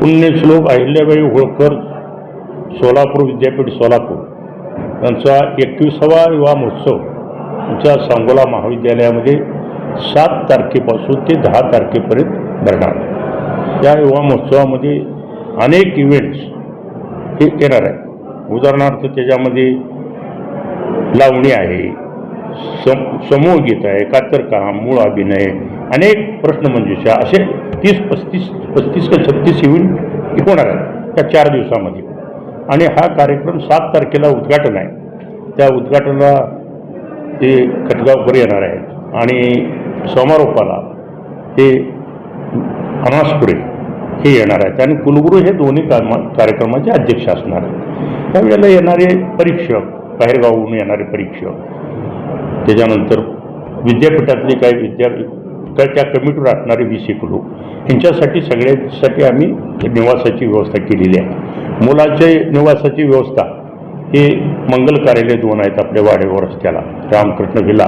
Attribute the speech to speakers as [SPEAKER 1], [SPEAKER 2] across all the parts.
[SPEAKER 1] पुण्यश्लोक अहिल्याबाई होळकर सोलापूर विद्यापीठ सोलापूर. यांचा एकविसावा युवा महोत्सव आमच्या सांगोला महाविद्यालयामध्ये सात तारखेपासून ते दहा तारखेपर्यंत भरणार या युवा महोत्सवामध्ये अनेक इव्हेंट्स हे येणार आहे उदाहरणार्थ त्याच्यामध्ये लावणी आहे सम समूह गीत आहे कातरकाम मूळ अभिनय अनेक प्रश्नमंजुषा असे तीस पस्तीस पस्तीस का छत्तीस इव्हेंट होणार आहेत त्या चार दिवसामध्ये. आणि हा कार्यक्रम सात तारखेला उद्घाटन आहे. त्या उद्घाटनाला ते खटगावकर येणार आहेत. आणि समारोपाला ते अनासपुरे हे येणार आहेत. आणि कुलगुरू हे दोन्ही कामा कार्यक्रमाचे अध्यक्ष असणार आहेत. त्यावेळेला येणारे परीक्षक बाहेरगावहून येणारे परीक्षक. त्याच्यानंतर विद्यापीठातले काही विद्यापीठ तर त्या कमिटीवर असणारे वीस एक लोक. यांच्यासाठी सगळ्यांसाठी आम्ही निवासाची व्यवस्था केलेली आहे. मुलाचे निवासाची व्यवस्था हे मंगल कार्यालय दोन आहेत आपल्या वाडेवर रस्त्याला रामकृष्ण विला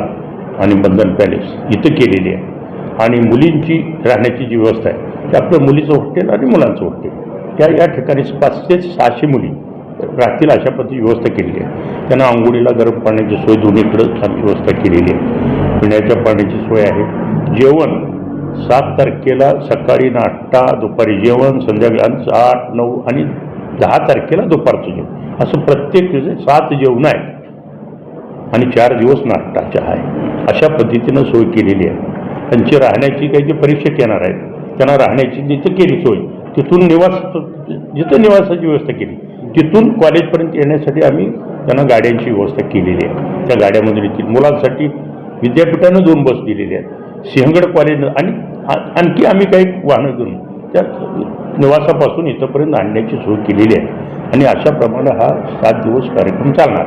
[SPEAKER 1] आणि बंधन पॅलेस इथं केलेली आहे. आणि मुलींची राहण्याची जी व्यवस्था आहे ते आपलं मुलीचं हॉटेल आणि मुलांचं हॉटेल त्या या ठिकाणी पाचशे सहाशे मुली राहतील अशा पद्धती व्यवस्था केलेली आहे. त्यांना आंघोळीला गरम पाण्याची सोय दोन्हीकडं आम्ही व्यवस्था केलेली आहे. पिण्याच्या पाण्याची सोय आहे. जेवण सात तारखेला सकाळी नाश्ता दुपारी जेवण संध्याकाळी आठ नऊ आणि दहा तारखेला दुपारचं जेवण. असं प्रत्येक दिवशी सात जेवण आहे आणि चार दिवस नाश्ता चहा आहे. अशा पद्धतीनं सोय केलेली आहे. त्यांची राहण्याची काही जे परीक्षक येणार आहेत त्यांना राहण्याची जिथं केली सोय तिथून निवास जिथं निवासाची व्यवस्था केली तिथून कॉलेजपर्यंत येण्यासाठी आम्ही त्यांना गाड्यांची व्यवस्था केलेली आहे. त्या गाड्यामध्ये येतील मुलांसाठी विद्यापीठानं दोन बस दिलेली आहेत. सिंहगड कॉलेजनं आणि आणखी आम्ही काही वाहनं घेऊन त्या निवासापासून इथंपर्यंत आणण्याची सोय केलेली आहे. आणि अशा प्रमाणे हा सात दिवस कार्यक्रम चालणार